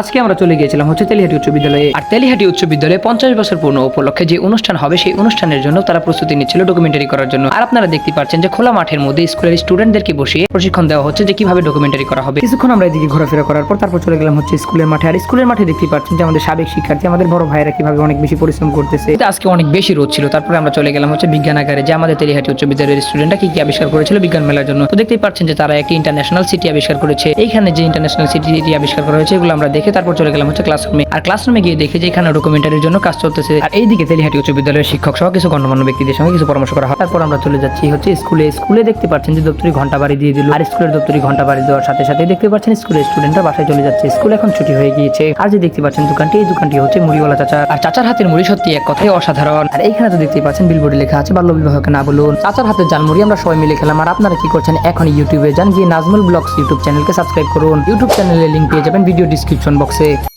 আজকে আমরা চলে গিয়েছিলাম হচ্ছে তেলিহাটি উচ্চ বিদ্যালয়ে। আর তেলিহাটি উচ্চ বিদ্যালয়ে পঞ্চাশ বছর পূর্ণ উপলক্ষে যে অনুষ্ঠান হবে, সেই অনুষ্ঠানের জন্য তারা প্রস্তুতি নিচ্ছিল ডকুমেন্টারি করার জন্য। আর আপনারা দেখতে পাচ্ছেন যে খোলা মাঠের মধ্যে স্কুলের স্টুডেন্টদেরকে বসিয়ে প্রশিক্ষণ দেওয়া হচ্ছে যে কীভাবে ডকুমেন্টারি করা হবে। কিছুক্ষণ আমরা এদিকে ঘোরাফেরা করার পর তারপর চলে গেলাম হচ্ছে স্কুলের মাঠে। আর স্কুলের মাঠে দেখতে পাচ্ছেন যে আমাদের সাবেক শিক্ষার্থী, আমাদের বড় ভাইয়েরা কীভাবে অনেক বেশি পরিশ্রম করতেছে। আজকে অনেক বেশি রোদ ছিল, তারপরে আমরা চলে গেলাম হচ্ছে বিজ্ঞানাগারে যে আমাদের তেলিহাটি উচ্চ বিদ্যালয়ের স্টুডেন্টরা কি কি আবিষ্কার করেছিল বিজ্ঞান মেলার জন্য। তো দেখতেই পাচ্ছেন যে তারা একটি ইন্টারন্যাশনাল সিটি আবিষ্কার করেছে। এইখানে যে ইন্টারন্যাশনাল সিটি আবিষ্কার করা হয়েছে, এগুলো আমরা দেখে তারপর চলে গেলাম হচ্ছে ক্লাসরুমে আর ক্লাসরুমে গিয়ে দেখে যে এখানে ডকুমেন্টারির জন্য কাজ চলতেছে। আর এইদিকে তেলিহাটি উচ্চ বিদ্যালয়ের শিক্ষক সহ কিছু গণ্যমান্য ব্যক্তিদের সঙ্গে কিছু পরামর্শ করা হয়। তারপর আমরা চলে যাচ্ছি হচ্ছে স্কুলে। স্কুলে দেখতে পাচ্ছেন যে দপ্তরি ঘণ্টা বাড়ি দিয়ে দিল। আর স্কুলের দপ্তরি ঘণ্টা বাড়ি দেওয়ার সাথে সাথে দেখতে পাচ্ছেন স্কুলের স্টুডেন্টরা বাসায় চলে যাচ্ছে। স্কুল এখন ছুটি হয়ে গিয়েছে। আর যে দেখতে পাচ্ছেন দোকানটি, এই দোকানটি হচ্ছে মুড়িওয়ালা চাচা আর চাচার হাতের মুড়ি সত্যি এক কথায় অসাধারণ। আর এইখানে তো দেখতেই পাচ্ছেন বিলবোর্ডে লেখা আছে, বাল্য বিবাহকে না বলুন। চাচার হাতের জালমুড়ি আমরা সবাই মিলে খেলাম। আর আপনারা কি করছেন এখন ইউটিউবে যান। গিয়ে নাজমুল ব্লগস ইউটিউব চ্যানেলকে সাবস্ক্রাইব করুন। ইউটিউব চ্যানেলের লিঙ্ক পেয়ে যাবেন। Video description unboxing.